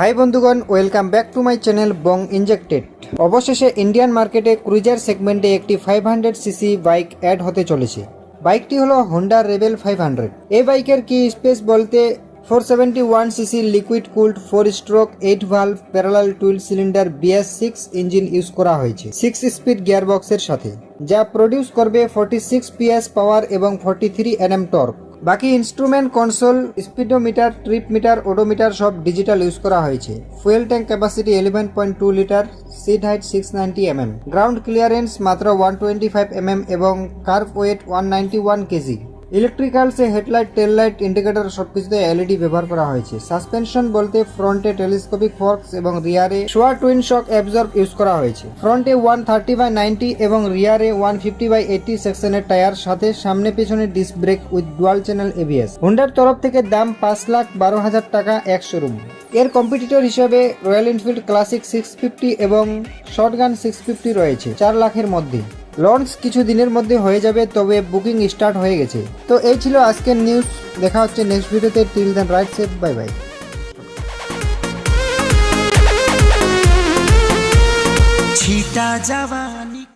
High বন্ধুগণ, welcome back to my channel Bong Injected. অবশেষে Indian মার্কেটে ক্রুজার সেগমেন্টে একটি five hundred CC bike add হতে চলেছে। বাইকটি হলো হোন্ডা রেবেল ফাইভ হান্ড্রেড এই বাইকের কি স্পেস বলতে? Four seventy one CC liquid cooled four stroke eight valve parallel twin cylinder BS six engine use করা হয়েছে। সিক্স স্পিড গিয়ারবক্সের সাথে। যা প্রডিউস করবে ফর্টি সিক্স পিএস পাওয়ার এবং ফর্টি থ্রি এনএম টর্ক বাকি instrument console speedometer trip meter odometer সব digital use করা হয়েছে। Fuel tank capacity eleven point two litre seat height six ninety MM ground clearance মাত্র one twenty five MM এবং kerb weight one ninety one KG electrical সে headlight tail light indicator সবকিছুতে LED ব্যবহার করা হয়েছে। Suspension বলতে ফ্রন্টে telescopic Forks এবং রিয়ারে শোয়ার টুইন শক অ্যাবজর্ব ইউজ করা হয়েছে। ফ্রন্টে ওয়ান থার্টি বাই নাইনটি এবং রিয়ারে ওয়ান ফিফটি বাই এইটি সেকশনের টায়ার, সাথে সামনে পেছনে disc brake with dual channel ABS হোন্ডার তরফ থেকে দাম পাঁচ লাখ বারো হাজার টাকা এক শোরুম এর কম্পিটিটর হিসেবে Royal Enfield Classic six fifty এবং শর্টগান সিক্স ফিফটি রয়েছে, চার লাখের মধ্যে। লঞ্চ কিছু দিনের মধ্যে হয়ে যাবে, তবে বুকিং স্টার্ট হয়ে গেছে। তো এই ছিল আজকের নিউজ। দেখা হচ্ছে নেক্সট ভিডিওতে। Till then ride safe bye bye